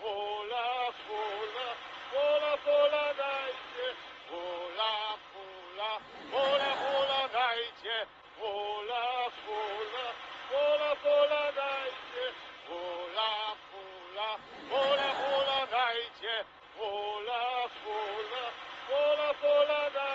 Pola, pola, pola, pola dajcie. Pola, pola, pola, pola dajcie. Pola, pola, pola, pola dajcie. Pola, pola, pola, pola dajcie. Pola, pola, pola, pola dajcie.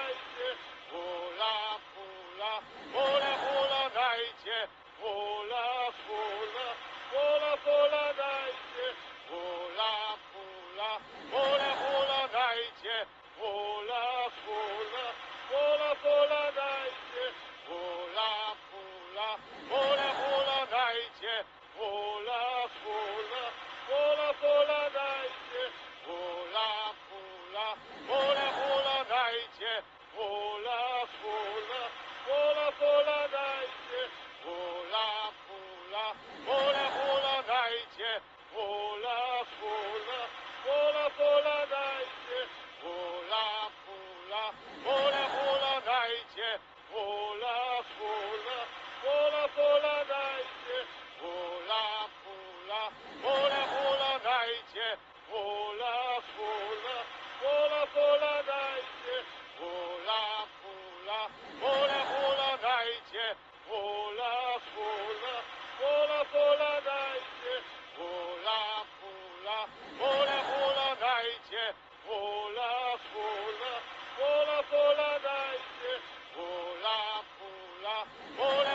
Hula, hula, dajcie. Hula, hula, hula, hula, dajcie. Hula, hula, hula, hula, dajcie. Hula, hula, hula, hula, dajcie. Hula, hula, hula, hula, dajcie. Hula, hula, hula, hula, dajcie. Hula, hula, hula,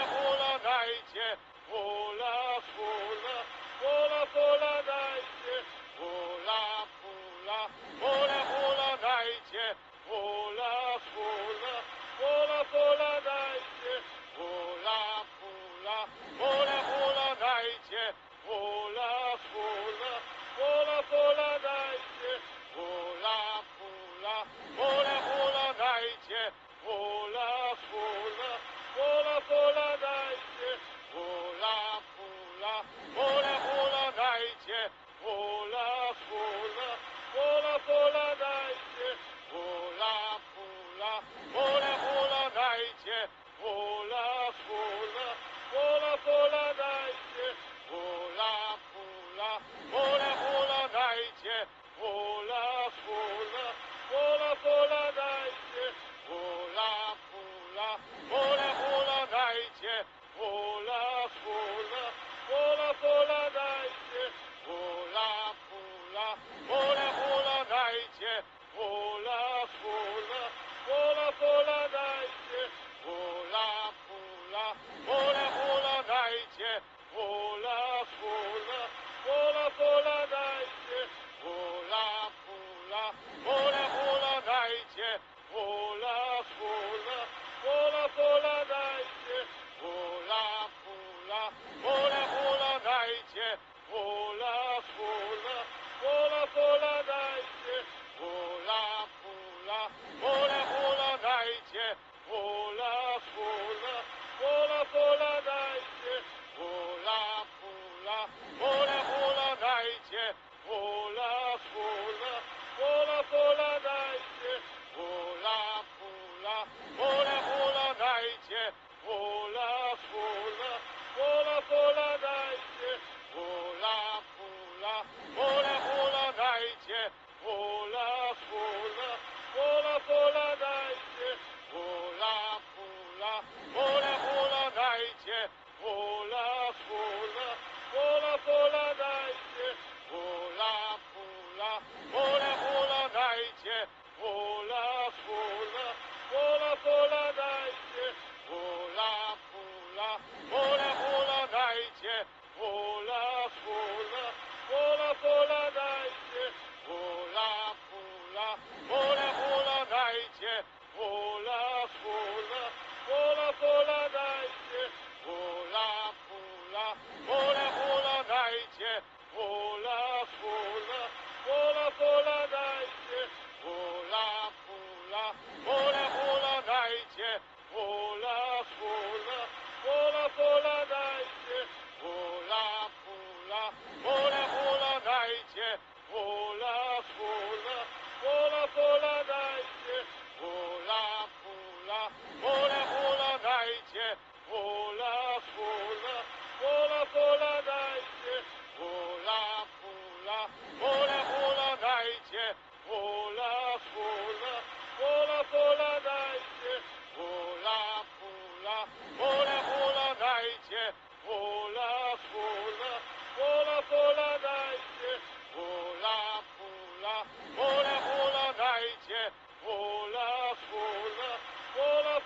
Hola, hola,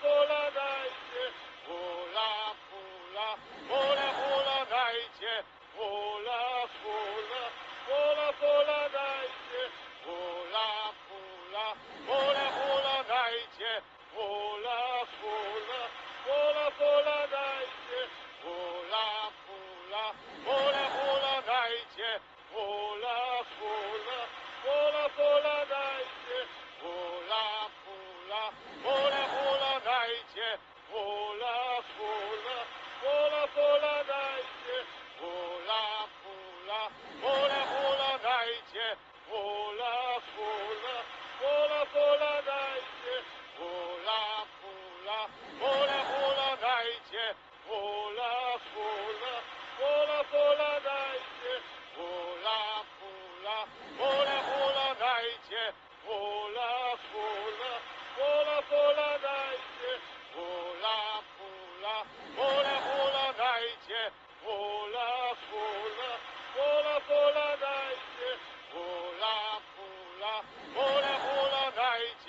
hula dajcie, hula, hula, hula, hula dajcie, hula, hula, hula, hula dajcie, hula, hula, hula, hula dajcie, hula, hula, hula, hula dajcie.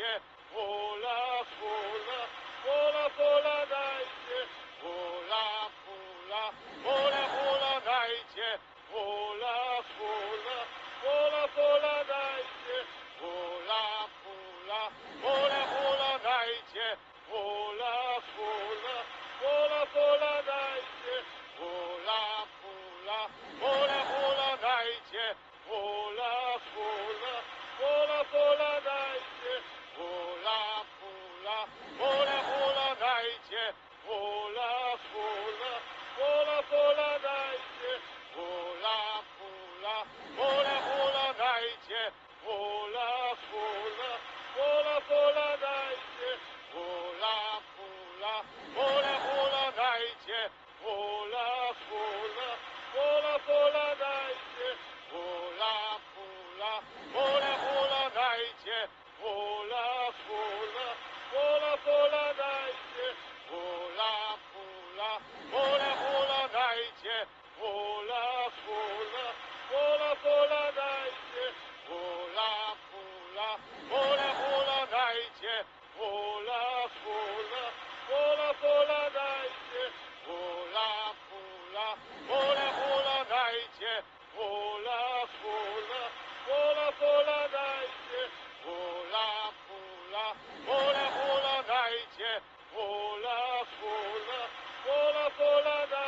dajcie, pula, pula, pula, pula dajcie, pula, pula, pula, pula dajcie, pula, pula, pula, pula dajcie, pula, pula, pula, pula dajcie, pula, pula, pula, pula polagajcie, hula, hula, hula, polagajcie, hula, hula, hula, polagajcie, hula, hula, hula, polagajcie, hula, hula, hula, polagajcie.